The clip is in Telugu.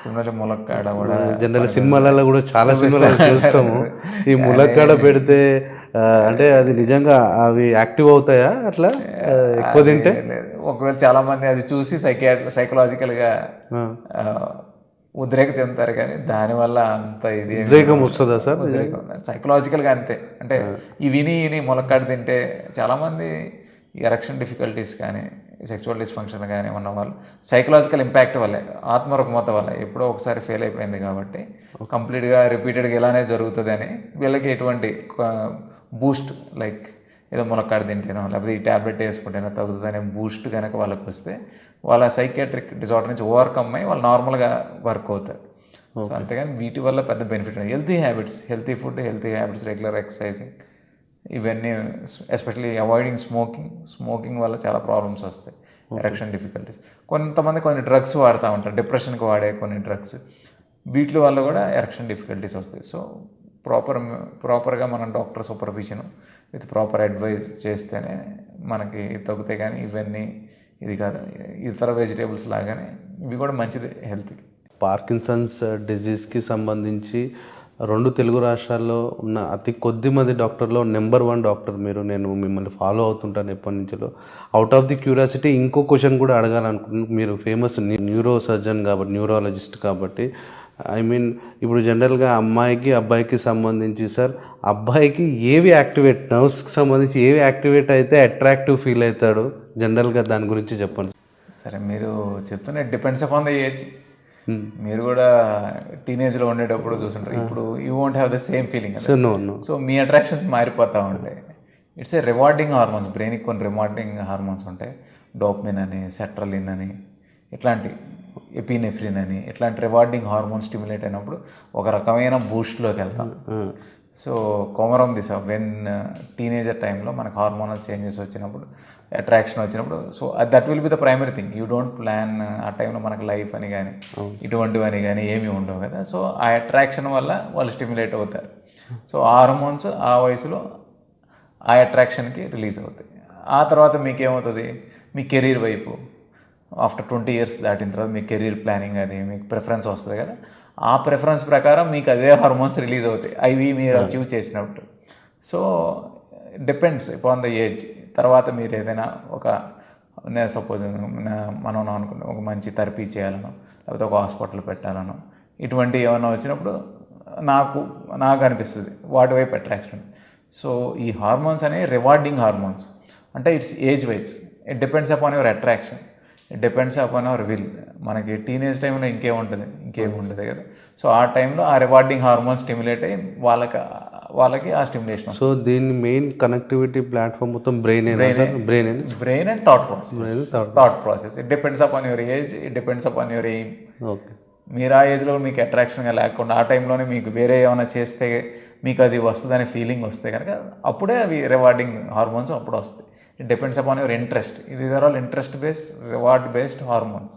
సిమిలర్లీ ములక్కాడ కూడా జనరల్ సినిమాలలో కూడా చాలా సినిమాలలో చూస్తాము. ఈ ములక్కాడ పెడితే అంటే అది నిజంగా అవి యాక్టివ్ అవుతాయా అట్లా? ఎక్కువ తింటే. ఒకవేళ చాలా మంది అది చూసి సైకియాట్రి సైకలాజికల్గా. ఉద్రేక చెందుతారు కానీ దానివల్ల అంత ఇది ఉద్రేకం వస్తుందా సార్ సైకలాజికల్గా అంతే. అంటే ఈ విని విని ములక్కాడ తింటే చాలామంది ఎరక్షన్ డిఫికల్టీస్ కానీ సెక్చువల్ డిస్ఫంక్షన్ కానీ ఉన్న వాళ్ళు సైకలాజికల్ ఇంపాక్ట్ వల్లే ఆత్మరుగ్మత వల్ల ఎప్పుడో ఒకసారి ఫెయిల్ అయిపోయింది కాబట్టి కంప్లీట్గా రిపీటెడ్గా ఇలానే జరుగుతుంది అని వీళ్ళకి ఎటువంటి బూస్ట్ లైక్ ఏదో ములక్కాడ తింటేనో లేకపోతే ఈ ట్యాబ్లెట్ వేసుకుంటేనో తగ్గుతుందనే బూస్ట్ కనుక వాళ్ళకి వస్తే వాళ్ళ సైకియాట్రిక్ డిజార్డర్ నుంచి ఓవర్కమ్ అయ్యి వాళ్ళు నార్మల్గా వర్క్ అవుతారు. సో అంతేగాని వీటి వల్ల పెద్ద బెనిఫిట్ ఉంది healthy habits healthy food healthy habits regular exercising ఇవన్నీ ఎస్పెషల్లీ అవాయిడింగ్ స్మోకింగ్ స్మోకింగ్ వల్ల చాలా ప్రాబ్లమ్స్ వస్తాయి ఎరక్షన్ డిఫికల్టీస్ కొంతమంది కొన్ని డ్రగ్స్ వాడుతూ ఉంటారు డిప్రెషన్కి వాడే కొన్ని డ్రగ్స్ వీటి వల్ల కూడా ఎరక్షన్ డిఫికల్టీస్ వస్తాయి. సో ప్రాపర్ ప్రాపర్గా మనం doctor supervision with proper advice చేస్తేనే మనకి తగ్గుతాయి కానీ ఇవన్నీ ఇది కాదు ఇతర వెజిటేబుల్స్ లాగానే ఇవి కూడా మంచిది హెల్త్కి పార్కిన్సన్స్ డిజీజ్కి సంబంధించి రెండు తెలుగు రాష్ట్రాల్లో ఉన్న అతి కొద్ది మంది డాక్టర్లో నెంబర్ వన్ డాక్టర్ మీరు. నేను మిమ్మల్ని ఫాలో అవుతుంటాను ఎప్పటి నుంచో అవుట్ ఆఫ్ ది క్యూరియాసిటీ ఇంకో క్వశ్చన్ కూడా అడగాలనుకుంటున్నాను మీరు ఫేమస్ న్యూరో సర్జన్ కాబట్టి న్యూరాలజిస్ట్ కాబట్టి. ఐ మీన్ ఇప్పుడు జనరల్గా అమ్మాయికి అబ్బాయికి సంబంధించి సార్ అబ్బాయికి ఏవి యాక్టివేట్ నర్వ్స్కి సంబంధించి ఏవి యాక్టివేట్ అయితే అట్రాక్టివ్ ఫీల్ అవుతాడు? జనరల్గా దాని గురించి చెప్పండి. సరే మీరు చెప్తున్న డిపెండ్స్ అపాన్ ద ఏజ్ మీరు కూడా టీనేజ్లో ఉండేటప్పుడు చూసుంటారు ఇప్పుడు you won't have the same feeling so me attractions మారిపోతూ ఉంటాయి. ఇట్స్ ఏ రివార్డింగ్ హార్మోన్స్ బ్రెయిన్కి కొన్ని రివార్డింగ్ హార్మోన్స్ ఉంటాయి. డోప్మిన్ అని సెట్రలిన్ అని ఇట్లాంటి ఎపినెఫ్రిన్ అని ఇట్లాంటి రివార్డింగ్ హార్మోన్ స్టిమ్యులేట్ అయినప్పుడు ఒక రకమైన బూస్ట్లోకి వెళ్తాం. సో కోమరం దిశ వెన్ టీనేజర్ టైంలో మనకు హార్మోనల్ చేంజెస్ వచ్చినప్పుడు అట్రాక్షన్ వచ్చినప్పుడు so that will be the primary thing you don't plan ఆ టైంలో మనకు లైఫ్ అని కానీ ఇటువంటివని కానీ ఏమీ ఉండవు కదా. సో ఆ అట్రాక్షన్ వల్ల వాళ్ళు స్టిమ్యులేట్ అవుతారు. సో ఆ హార్మోన్స్ ఆ వయసులో ఆ అట్రాక్షన్కి రిలీజ్ అవుతాయి. ఆ తర్వాత మీకేమవుతుంది? మీ కెరీర్ వైపు ఆఫ్టర్ ట్వంటీ ఇయర్స్ దాటిన తర్వాత మీ కెరీర్ ప్లానింగ్ అది మీకు ప్రిఫరెన్స్ వస్తుంది కదా. ఆ ప్రిఫరెన్స్ ప్రకారం మీకు అదే హార్మోన్స్ రిలీజ్ అవుతాయి. అవి మీరు అచీవ్ చేసినప్పుడు. So depends on the age తర్వాత మీరు ఏదైనా ఒక నేను సపోజ్ మనం అనుకున్న ఒక మంచి థెరపీ చేయాలనో లేకపోతే ఒక హాస్పిటల్ పెట్టాలనో ఇటువంటి ఏమైనా వచ్చినప్పుడు నాకు నాకు అనిపిస్తుంది. వాటి వైపు అట్రాక్షన్ సో ఈ హార్మోన్స్ అనేవి రివార్డింగ్ హార్మోన్స్ అంటే it's age wise it depends upon your attraction depends upon our will మనకి టీనేజ్ టైంలో ఇంకేముంటుంది ఇంకేం ఉండదు కదా? సో ఆ టైంలో ఆ రివార్డింగ్ హార్మోన్ స్టిమ్యులేట్ అయ్యి వాళ్ళకి వాళ్ళకి ఆ స్టిమ్యులేషన్ సో దీని మెయిన్ కనెక్టివిటీ ప్లాట్ఫామ్ మొత్తం brain brain brain and thought process thought process it depends upon your age it depends upon your aim okay మీరు ఆ ఏజ్లో మీకు అట్రాక్షన్గా లేకుండా ఆ టైంలోనే మీకు వేరే ఏమైనా చేస్తే మీకు అది వస్తుందనే ఫీలింగ్ వస్తే కనుక అప్పుడే అవి రివార్డింగ్ హార్మోన్స్ అప్పుడు వస్తాయి. it depends upon your interest. These are all interest based reward based hormones.